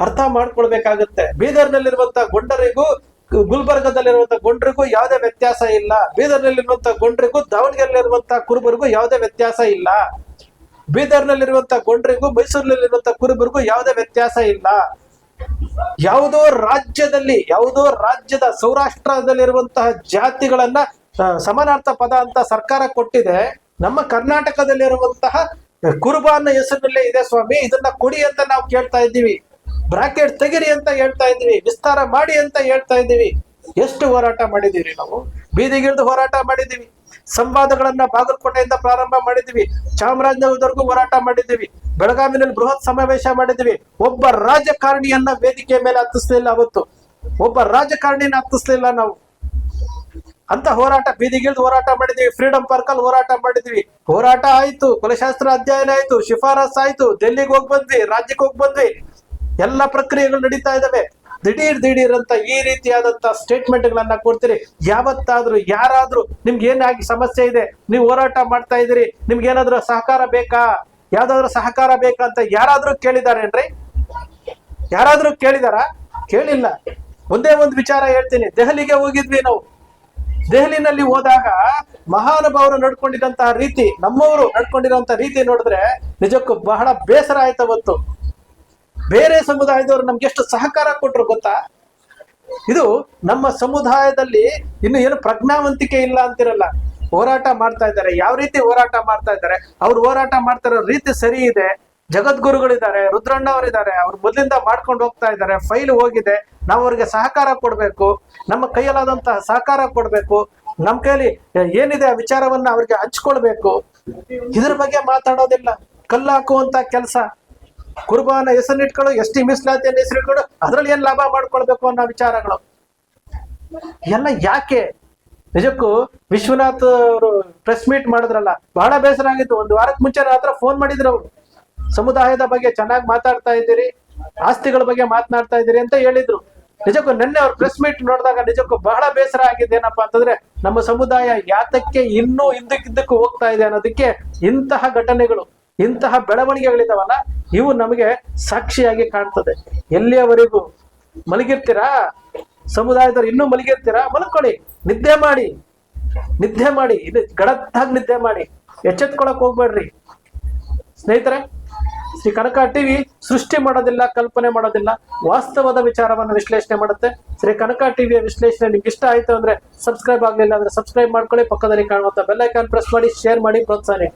ಅರ್ಥ ಮಾಡ್ಕೊಳ್ಬೇಕಾಗುತ್ತೆ. ಬೀದರ್ನಲ್ಲಿರುವಂತಹ ಗೊಂಡರಿಗೂ ಗುಲ್ಬರ್ಗದಲ್ಲಿರುವಂತಹ ಗೊಂಡ್ರಿಗೂ ಯಾವುದೇ ವ್ಯತ್ಯಾಸ ಇಲ್ಲ. ಬೀದರ್ನಲ್ಲಿರುವಂತಹ ಗೊಂಡ್ರಿಗೂ ದಾವಣಗೆರೆಯಲ್ಲಿರುವಂತಹ ಕುರುಬರಿಗೂ ಯಾವುದೇ ವ್ಯತ್ಯಾಸ ಇಲ್ಲ. ಬೀದರ್ನಲ್ಲಿರುವಂತ ಗೊಂಡ್ರಿಗೂ, ಮೈಸೂರಿನಲ್ಲಿರುವಂತ ಕುರುಬರಿಗೂ ಯಾವುದೇ ವ್ಯತ್ಯಾಸ ಇಲ್ಲ. ಯಾವುದೋ ರಾಜ್ಯದಲ್ಲಿ, ಯಾವುದೋ ರಾಜ್ಯದ ಸೌರಾಷ್ಟ್ರದಲ್ಲಿರುವಂತಹ ಜಾತಿಗಳನ್ನ ಸಮಾನಾರ್ಥ ಪದ ಅಂತ ಸರ್ಕಾರ ಕೊಟ್ಟಿದೆ. ನಮ್ಮ ಕರ್ನಾಟಕದಲ್ಲಿರುವಂತಹ ಕುರುಬಾನ್ನ ಹೆಸರಿನಲ್ಲೇ ಇದೆ ಸ್ವಾಮಿ. ಇದನ್ನ ಕೊಡಿ ಅಂತ ನಾವು ಕೇಳ್ತಾ ಇದ್ದೀವಿ. ಬ್ರಾಕೆಟ್ ತೆಗಿರಿ ಅಂತ ಹೇಳ್ತಾ ಇದ್ದೀವಿ ವಿಸ್ತಾರ ಮಾಡಿ ಅಂತ ಹೇಳ್ತಾ ಇದ್ದೀವಿ ಎಷ್ಟು ಹೋರಾಟ ಮಾಡಿದೀವಿ ನಾವು? ಬೀದಿಗಿಳಿದು ಹೋರಾಟ ಮಾಡಿದ್ದೀವಿ. ಸಂವಾದಗಳನ್ನ ಬಾಗಲಕೋಟೆಯಿಂದ ಪ್ರಾರಂಭ ಮಾಡಿದೀವಿ ಚಾಮರಾಜನಗರದವರೆಗೂ ಹೋರಾಟ ಮಾಡಿದ್ದೀವಿ. ಬೆಳಗಾವಿನಲ್ಲಿ ಬೃಹತ್ ಸಮಾವೇಶ ಮಾಡಿದ್ದೀವಿ. ಒಬ್ಬ ರಾಜಕಾರಣಿಯನ್ನ ವೇದಿಕೆ ಮೇಲೆ ಹತ್ತಿಸ್ಲಿಲ್ಲ ಅವತ್ತು. ಒಬ್ಬ ರಾಜಕಾರಣಿನ ಹತ್ತಿಸ್ಲಿಲ್ಲ ನಾವು. ಅಂತ ಹೋರಾಟ, ಬೀದಿಗಿಳಿದು ಹೋರಾಟ ಮಾಡಿದ್ವಿ ಫ್ರೀಡಂ ಪಾರ್ಕ್ ಅಲ್ಲಿ ಹೋರಾಟ ಮಾಡಿದ್ವಿ ಹೋರಾಟ ಆಯ್ತು. ಕುಲಶಾಸ್ತ್ರ ಅಧ್ಯಯನ ಆಯ್ತು. ಶಿಫಾರಸ್ ಆಯ್ತು. ಡೆಲ್ಲಿಗೆ ಹೋಗಿ ಬಂದ್ವಿ. ರಾಜ್ಯಕ್ಕೆ ಹೋಗಿ ಬಂದ್ವಿ. ಎಲ್ಲ ಪ್ರಕ್ರಿಯೆಗಳು ನಡೀತಾ ಇದಾವೆ. ದಿಢೀರ್ ದಿಢೀರ್ ಅಂತ ಈ ರೀತಿಯಾದಂತ ಸ್ಟೇಟ್ಮೆಂಟ್ ಗಳನ್ನ ಕೊಡ್ತೀರಿ. ಯಾವತ್ತಾದ್ರೂ, ಯಾರಾದ್ರೂ ನಿಮ್ಗೆ ಏನಾಗಿ ಸಮಸ್ಯೆ ಇದೆ, ನೀವು ಹೋರಾಟ ಮಾಡ್ತಾ ಇದ್ದೀರಿ, ನಿಮ್ಗೆ ಏನಾದ್ರೂ ಸಹಕಾರ ಬೇಕಾ? ಯಾವ್ದಾದ್ರು ಸಹಕಾರ ಬೇಕಾ ಅಂತ ಯಾರಾದ್ರೂ ಕೇಳಿದಾರೇನ್ರಿ ಯಾರಾದ್ರೂ ಕೇಳಿದಾರ? ಕೇಳಿಲ್ಲ. ಒಂದೇ ಒಂದು ವಿಚಾರ ಹೇಳ್ತೀನಿ. ದೆಹಲಿಗೆ ಹೋಗಿದ್ವಿ ನಾವು. ದೆಹಲಿನಲ್ಲಿ ಹೋದಾಗ ಮಹಾನುಭಾವರು ನಡ್ಕೊಂಡಿದ್ದಂತಹ ರೀತಿ, ನಮ್ಮವರು ನಡ್ಕೊಂಡಿರುವಂತ ರೀತಿ ನೋಡಿದ್ರೆ ನಿಜಕ್ಕೂ ಬಹಳ ಬೇಸರ ಆಯ್ತು ಅವತ್ತು ಬೇರೆ ಸಮುದಾಯದವರು ನಮ್ಗೆ ಎಷ್ಟು ಸಹಕಾರ ಕೊಟ್ಟರು ಗೊತ್ತಾ? ಇದು ನಮ್ಮ ಸಮುದಾಯದಲ್ಲಿ ಇನ್ನು ಏನು ಪ್ರಜ್ಞಾವಂತಿಕೆ ಇಲ್ಲ ಅಂತಿರಲ್ಲ. ಹೋರಾಟ ಮಾಡ್ತಾ ಇದ್ದಾರೆ. ಯಾವ ರೀತಿ ಹೋರಾಟ ಮಾಡ್ತಾ ಇದ್ದಾರೆ? ಅವ್ರು ಹೋರಾಟ ಮಾಡ್ತಾ ರೀತಿ ಸರಿ ಇದೆ. ಜಗದ್ಗುರುಗಳಿದ್ದಾರೆ, ರುದ್ರಣ್ಣ ಅವರಿದ್ದಾರೆ. ಅವ್ರು ಮೊದಲಿಂದ ಮಾಡ್ಕೊಂಡು ಹೋಗ್ತಾ ಇದ್ದಾರೆ. ಫೈಲ್ ಹೋಗಿದೆ. ನಾವು ಅವ್ರಿಗೆ ಸಹಕಾರ ಕೊಡಬೇಕು. ನಮ್ಮ ಕೈಯಲ್ಲಾದಂತಹ ಸಹಕಾರ ಕೊಡಬೇಕು. ನಮ್ಮ ಕೈಯಲ್ಲಿ ಏನಿದೆ ಆ ವಿಚಾರವನ್ನ ಅವ್ರಿಗೆ ಹಂಚ್ಕೊಳ್ಬೇಕು. ಇದ್ರ ಬಗ್ಗೆ ಮಾತಾಡೋದಿಲ್ಲ. ಕಲ್ಲು ಹಾಕುವಂತ ಕೆಲಸ. ಕುರ್ಬಾನ ಹೆಸರಿಟ್ಕೊಳ್ಳೋ ಎಸ್ ಮೀಸಲಾತಿ ಅಂತ ಹೆಸರಿಟ್ಕೊಂಡು ಅದರಲ್ಲಿ ಏನ್ ಲಾಭ ಮಾಡ್ಕೊಳ್ಬೇಕು ಅನ್ನೋ ವಿಚಾರಗಳು. ಎಲ್ಲ ಯಾಕೆ? ನಿಜಕ್ಕೂ ವಿಶ್ವನಾಥ್ ಅವರು ಪ್ರೆಸ್ ಮೀಟ್ ಮಾಡಿದ್ರಲ್ಲ, ಬಹಳ ಬೇಸರ ಆಗಿತ್ತು. ಒಂದು ವಾರಕ್ಕೆ ಮುಂಚೆ ನನ್ನ ಫೋನ್ ಮಾಡಿದ್ರು ಅವರು. ಸಮುದಾಯದ ಬಗ್ಗೆ ಚೆನ್ನಾಗಿ ಮಾತಾಡ್ತಾ ಇದ್ದೀರಿ, ಆಸ್ತಿಗಳ ಬಗ್ಗೆ ಮಾತನಾಡ್ತಾ ಇದ್ದೀರಿ ಅಂತ ಹೇಳಿದ್ರು. ನಿಜಕ್ಕೂ ನಿನ್ನೆ ಅವ್ರ ಪ್ರೆಸ್ ಮೀಟ್ ನೋಡಿದಾಗ ನಿಜಕ್ಕೂ ಬಹಳ ಬೇಸರ ಆಗಿದೆ. ಏನಪ್ಪಾ ಅಂತಂದ್ರೆ, ನಮ್ಮ ಸಮುದಾಯ ಯಾತಕ್ಕೆ ಇನ್ನೂ ಹಿಂದಕ್ಕಿದ್ದಕ್ಕೂ ಹೋಗ್ತಾ ಇದೆ ಅನ್ನೋದಕ್ಕೆ ಇಂತಹ ಘಟನೆಗಳು. ಇಂತಹ ಬೆಳವಣಿಗೆಗಳಿದಾವಲ್ಲ, ಇವು ನಮಗೆ ಸಾಕ್ಷಿಯಾಗಿ ಕಾಣ್ತದೆ. ಎಲ್ಲಿಯವರೆಗೂ ಮಲಗಿರ್ತೀರಾ? ಸಮುದಾಯದವ್ರು ಇನ್ನೂ ಮಲಗಿರ್ತೀರಾ? ಮಲ್ಕೊಳ್ಳಿ, ನಿದ್ದೆ ಮಾಡಿ ನಿದ್ದೆ ಮಾಡಿ, ಇದು ಗಡತ್ತಾಗಿ ನಿದ್ದೆ ಮಾಡಿ, ಎಚ್ಚೆತ್ಕೊಳಕ್ ಹೋಗ್ಬೇಡ್ರಿ. ಸ್ನೇಹಿತರೆ, ಶ್ರೀ ಕನಕ ಟಿವಿ ಸೃಷ್ಟಿ ಮಾಡೋದಿಲ್ಲ, ಕಲ್ಪನೆ ಮಾಡೋದಿಲ್ಲ, ವಾಸ್ತವದ ವಿಚಾರವನ್ನು ವಿಶ್ಲೇಷಣೆ ಮಾಡುತ್ತೆ. ಶ್ರೀ ಕನಕ ಟಿವಿಯ ವಿಶ್ಲೇಷಣೆ ನಿಮ್ಗೆ ಇಷ್ಟ ಆಯ್ತು ಅಂದ್ರೆ ಸಬ್ಸ್ಕ್ರೈಬ್ ಆಗ್ಲಿಲ್ಲ ಅಂದ್ರೆ ಸಬ್ಸ್ಕ್ರೈಬ್ ಮಾಡ್ಕೊಳ್ಳಿ, ಪಕ್ಕದಲ್ಲಿ ಕಾಣುವಂತ ಬೆಲ್ಲೈಕಾನ್ ಪ್ರೆಸ್ ಮಾಡಿ ಶೇರ್ ಮಾಡಿ ಪ್ರೋತ್ಸಾಹ